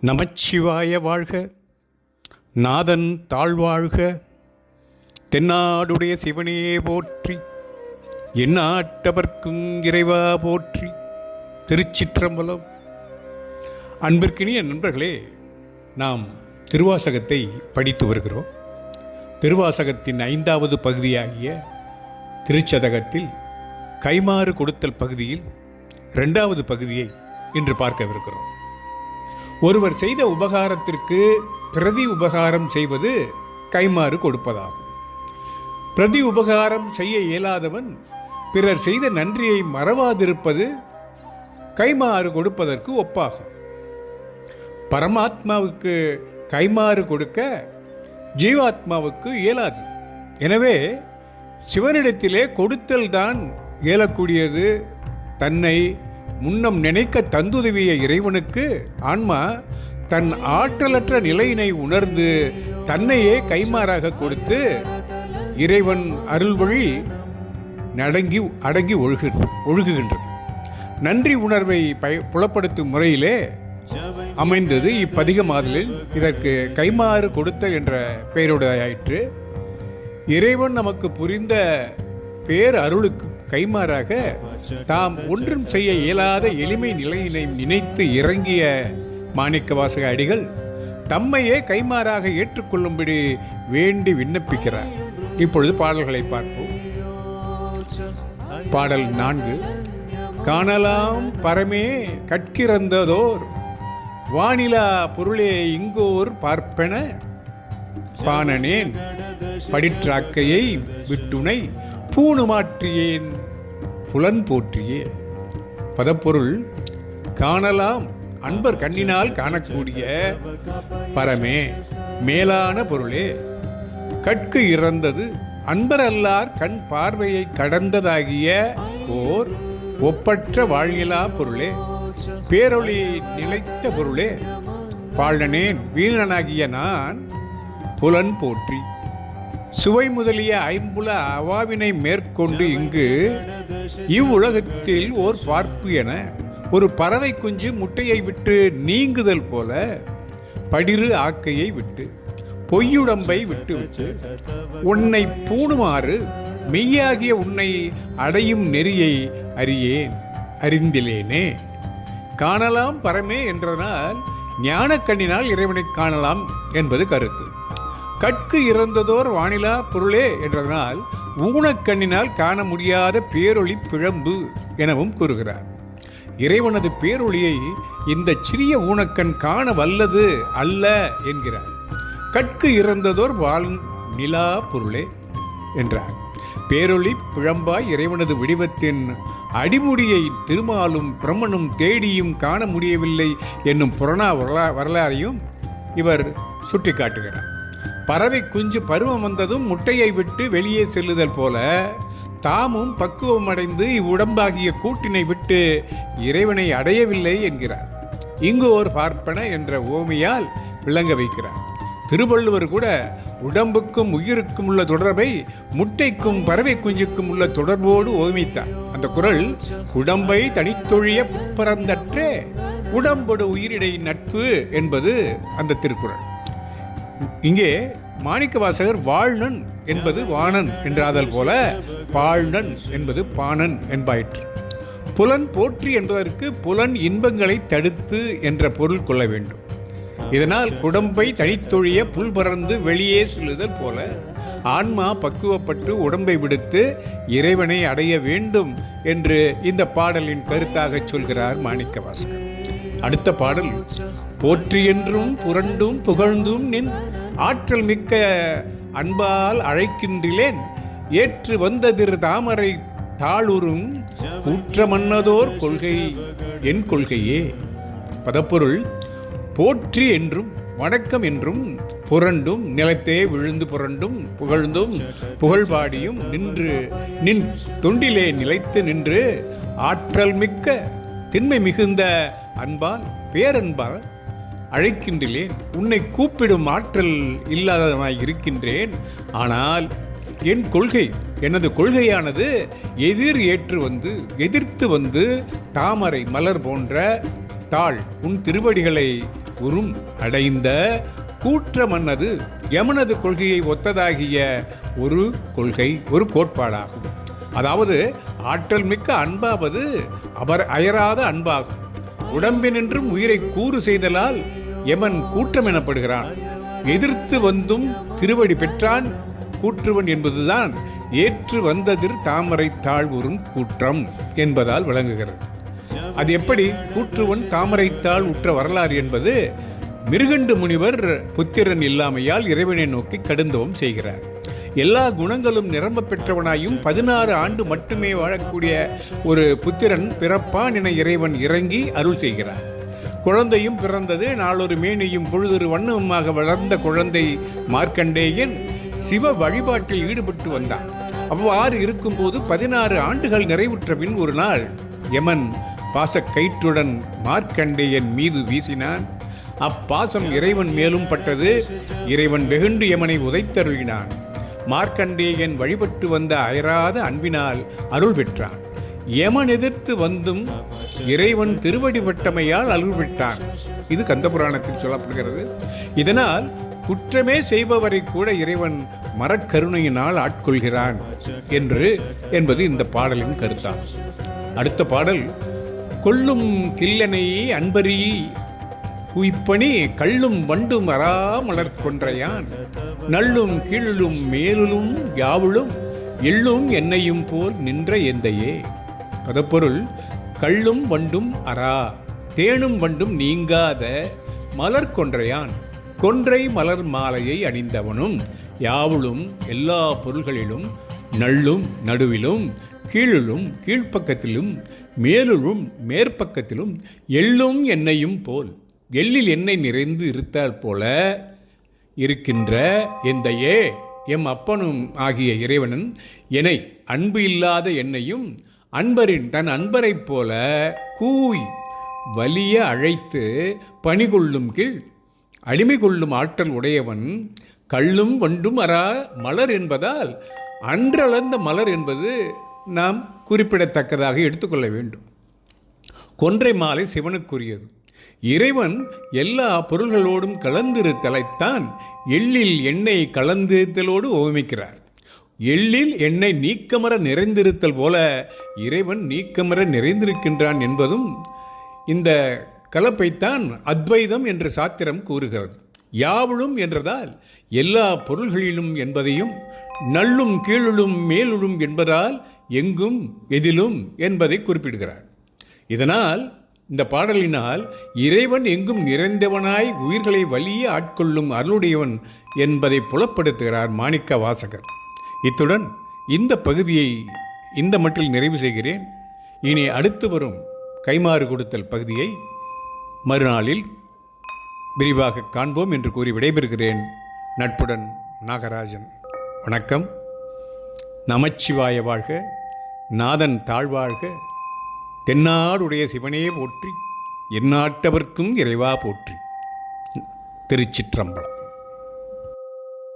நமச்சிவாய வாழ்க. நாதன் தாழ்வாழ்க. தென்னாடுடைய சிவனையே போற்றி. எந்நாட்டவர்க்கும் இறைவா போற்றி. திருச்சிற்றம்பலம். அன்பிற்கினிய நண்பர்களே நாம் திருவாசகத்தை படித்து வருகிறோம். திருவாசகத்தின் ஐந்தாவது பகுதியாகிய திருச்சதகத்தில் கைமாறு கொடுத்தல் பகுதியில் ரெண்டாவது பகுதியை இன்று பார்க்கவிருக்கிறோம். ஒருவர் செய்த உபகாரத்திற்கு பிரதி உபகாரம் செய்வது கைமாறு கொடுப்பதாகும். பிரதி உபகாரம் செய்ய இயலாதவன் பிறர் செய்த நன்றியை மறவாதிருப்பது கைமாறு கொடுப்பதற்கு ஒப்பாகும். பரமாத்மாவுக்கு கைமாறு கொடுக்க ஜீவாத்மாவுக்கு இயலாது. எனவே சிவனிடத்திலே கொடுத்தல் தான் இயலக்கூடியது தன்னை முன்னம் நினைக்க தந்துதவிய இறைவனுக்கு ஆன்மா தன் ஆற்றலற்ற நிலையினை உணர்ந்து தன்னையே கைமாறாக கொடுத்து இறைவன் அருள்வழி நடங்கி அடங்கி ஒழுகு ஒழுகுகின்றது. நன்றி உணர்வை பய புலப்படுத்தும் முறையிலே அமைந்தது இப்பதிக மாதலில் இதற்கு கைமாறு கொடுத்தல் என்ற பெயருடையாயிற்று. இறைவன் நமக்கு புரிந்த பேர் அருளுக்கு கைமாறாக தாம் ஒன்றும் செய்ய இயலாத எளிமை நிலையினை நினைத்து இறங்கிய மாணிக்கவாசக அடிகள் தம்மையே கைமாறாக ஏற்றுக்கொள்ளும்படி வேண்டி விண்ணப்பிக்கிறார். இப்பொழுது பாடல்களை பார்ப்போம். பாடல் நான்கு. காணலாம் பரமே கற்கிறந்ததோர் வானிலா பொருளே இங்கோர் பார்ப்பன பாணனேன் படிற்றாக்கையை விட்டுனை பூணு மாற்றியேன் புலன் போற்றிய. பதப்பொருள் காணலாம். அன்பர் கண்ணினால் காணக்கூடிய பரமே மேலான பொருளே. கற்கு இறந்தது அன்பர் அல்லார் கண் பார்வையை கடந்ததாகிய ஓர் ஒப்பற்ற வாழ்நிலா பொருளே. பேரொளி நிலைத்த பொருளே. பாழனேன் வீணனாகிய நான் புலன் போற்றி. சுவை முதலிய ஐம்புல அவாவினை மேற்கொண்டு இங்கு இவ்வுலகத்தில் ஓர் பார்ப்பு என ஒரு பறவை குஞ்சு முட்டையை விட்டு நீங்குதல் போல படிறு ஆக்கையை விட்டு பொய்யுடம்பை விட்டு விட்டு உன்னை பூணுமாறு மெய்யாகிய உன்னை அடையும் நெறியை அறியேன் அறிந்திலேனே. காணலாம் பரமே என்றதனால் ஞானக்கண்ணினால் இறைவனை காணலாம் என்பது கருத்து. கற்கு இறந்ததோர் வானிலா பொருளே என்றதனால் ஊனக்கண்ணினால் காண முடியாத பேரொளி பிழம்பு எனவும் கூறுகிறார். இறைவனது பேரொளியை இந்த சிறிய ஊனக்கண் காண வல்லது அல்ல என்கிறார். கற்கு இறந்ததோர் வாழ் நிலா பொருளே என்றார். பேரொளி பிழம்பாய் இறைவனது வடிவத்தின் அடிமுடியை திருமாலும் பிரம்மனும் தேடியும் காண முடியவில்லை என்னும் புறணா வரலா வரலாறையும் இவர் சுட்டிக்காட்டுகிறார். பறவை குஞ்சு பருவம் வந்ததும் முட்டையை விட்டு வெளியே செல்லுதல் போல தாமும் பக்குவம் அடைந்து இவ்வுடம்பாகிய கூட்டினை விட்டு இறைவனை அடையவில்லை என்கிறார். இங்கு ஒரு பார்ப்பன என்ற ஓமையால் விளங்க வைக்கிறார். திருவள்ளுவர் கூட உடம்புக்கும் உயிருக்கும் உள்ள தொடர்பை முட்டைக்கும் பறவை குஞ்சுக்கும் உள்ள தொடர்போடு ஓமித்தார். அந்த குரல் உடம்பை தனித்தொழிய புப்பரந்தற்றே உடம்பொடு உயிரிடை நட்பு என்பது அந்த திருக்குறள். இங்கே மாணிக்கவாசகர் வாழ்நன் என்பது வாணன் என்றாதல் போல பாழ்நன் என்பது பாணன் என்பாயிற்று. புலன் போற்றி என்பதற்கு புலன் இன்பங்களை தடுத்து என்ற பொருள் கொள்ள வேண்டும். இதனால் குடம்பை தனித்தொழிய புல் பறந்து வெளியே செல்லுதல் போல ஆன்மா பக்குவப்பட்டு உடம்பை விடுத்து இறைவனை அடைய வேண்டும் என்று இந்த பாடலின் கருத்தாக சொல்கிறார் மாணிக்கவாசகர். அடுத்த பாடல் போற்றி என்றும் புரண்டும் புகழ்ந்தும் நின். ஆற்றல் மிக்க அன்பால் அழைக்கின்றிலேன் ஏற்று வந்ததிரு தாமரை தாளுறும் கூற்றமன்னதோர் கொள்கை என் கொள்கையே. பதப்பொருள் போற்றி என்றும் வணக்கம் என்றும் புரண்டும் நிலத்தே விழுந்து புரண்டும் புகழ்ந்தும் புகழ்பாடியும் நின்று நின் தொண்டிலே நிலைத்து நின்று ஆற்றல் மிக்க திண்மை மிகுந்த அன்பால் பேரன்பால் அழைக்கின்றேன். உன்னை கூப்பிடும் ஆற்றல் இல்லாதவனாய் இருக்கின்றேன். ஆனால் என் கொள்கை எனது கொள்கையானது எதிர் ஏற்று வந்து எதிர்த்து வந்து தாமரை மலர் போன்ற தாள் உன் திருவடிகளை உறும் அடைந்த கூற்றமன்னது யமனது கொள்கையை ஒத்ததாகிய ஒரு கொள்கை ஒரு கோட்பாடாகும். அதாவது ஆற்றல் மிக்க அன்பாவது அவர் அயராத அன்பாகும். உடம்பினின்றும் உயிரை கூறு செய்தலால் எமன் கூற்றம் எனப்படுகிறான் எதிர்த்து வந்தும் திருவடி பெற்றான். கூற்றுவன் என்பதுதான் ஏற்று வந்ததிர் தாமரை தாழ்வுறும் கூற்றம் என்பதால் விளங்குகிறது. அது எப்படி? கூற்றுவன் தாமரைத்தாள் உற்ற வரலாறு என்பது மிருகண்டு முனிவர் புத்திரன் இல்லாமையால் இறைவனை நோக்கி கடுந்தவம் செய்கிறார். எல்லா குணங்களும் நிரம்ப பெற்றவனாயும் பதினாறு ஆண்டு மட்டுமே வாழக்கூடிய ஒரு புத்திரன் பிறப்பான் என இறைவன் இறங்கி அருள் செய்கிறார். குழந்தையும் பிறந்தது. நாளொரு மேனியும் பொழுதொரு வண்ணமுமாக வளர்ந்த குழந்தை மார்க்கண்டேயன் சிவ வழிபாட்டில் ஈடுபட்டு வந்தான். அவ்வாறு இருக்கும்போது பதினாறு ஆண்டுகள் நிறைவுற்ற பின் ஒரு நாள் யமன் பாசக்கயிற்றுடன் மார்க்கண்டேயன் மீது வீசினான். அப்பாசம் இறைவன் மேலும் பட்டது. இறைவன் வெகுண்டு யமனை உதைத்தருளினான். மார்க்கண்டேயன் வழிபட்டு வந்த அயராத அன்பினால் அருள் பெற்றான். யமன் எதிர்த்து வந்தும் இறைவன் திருவடிபட்டமையால் அழுவிட்டான் இது கந்தபுராணத்தில் சொல்லப்படுகிறது. இதனால் குற்றமே செய்பவரை கூட இறைவன் மரக்கருணையினால் ஆட்கொள்கிறான் என்று என்பது இந்த பாடலின் கருத்தாகும் அடுத்த பாடல் கொல்லும் கில்லனை அன்பரி குய்ப்பணி கள்ளும் வண்டும் அறாமலர் கொன்றையான். நள்ளும் கீழும் மேலும் யாவுளும் எள்ளும் என்னையும் போல் நின்ற எந்தையே. பதப்பொருள் கள்ளும் வண்டும் அரா தேனும் வண்டும் நீங்காத மலர் கொன்றையான். கொன்றை மலர் மாலையை அணிந்தவனும் யாவுளும் எல்லா பொருள்களிலும் நள்ளும் நடுவிலும் கீழிலும் கீழ்ப்பக்கத்திலும் மேலுளும் மேற்பக்கத்திலும் எள்ளும் எண்ணெயும் போல் எள்ளில் எண்ணெய் நிறைந்து இருத்தால் போல இருக்கின்ற எந்தையே எம் அப்பனும் ஆகிய இறைவனன் என்னை அன்பு இல்லாத என்னையும் அன்பரின் தன் அன்பரைப் போல கூய் வலிய அழைத்து பணி கொள்ளும் கீழ் அடிமை கொள்ளும் ஆற்றல் உடையவன் கள்ளும் வண்டும் அரா மலர் என்பதால் அன்றளந்த மலர் என்பது நாம் குறிப்பிடத்தக்கதாக எடுத்துக்கொள்ள வேண்டும். கொன்றை மாலை சிவனுக்குரியது. இறைவன் எல்லா பொருள்களோடும் கலந்திருத்தலைத்தான் எள்ளில் எண்ணெய் கலந்திருத்தலோடு ஓமிக்கிறார் எள்ளில் எண்ணெய் நீக்கமர நிறைந்திருத்தல் போல இறைவன் நீக்கமர நிறைந்திருக்கின்றான் என்பதும் இந்த கலப்பைத்தான் அத்வைதம் என்று சாத்திரம் கூறுகிறது. யாவளும் என்றதால் எல்லா பொருள்களிலும் என்பதையும் நள்ளும் கீழுளும் மேலுளும் என்பதால் எங்கும் எதிலும் என்பதை குறிப்பிடுகிறார். இதனால் இந்த பாடலினால் இறைவன் எங்கும் நிறைந்தவனாய் உயிர்களை வலிய ஆட்கொள்ளும் அருளுடையவன் என்பதை புலப்படுத்துகிறார் மாணிக்க வாசகர் இத்துடன் இந்த பகுதியை இந்த மட்டில் நிறைவு செய்கிறேன். இனி அடுத்து வரும் கைமாறு கொடுத்தல் பகுதியை மறுநாளில் விரிவாக காண்போம் என்று கூறி விடைபெறுகிறேன். நட்புடன் நாகராஜன். வணக்கம். நமச்சிவாய வாழ்க. நாதன் தாழ்வாழ்க. தென்னாடுடைய சிவனே போற்றி. எந்நாட்டவர்க்கும் இறைவா போற்றி. திருச்சிற்றம்பலம்.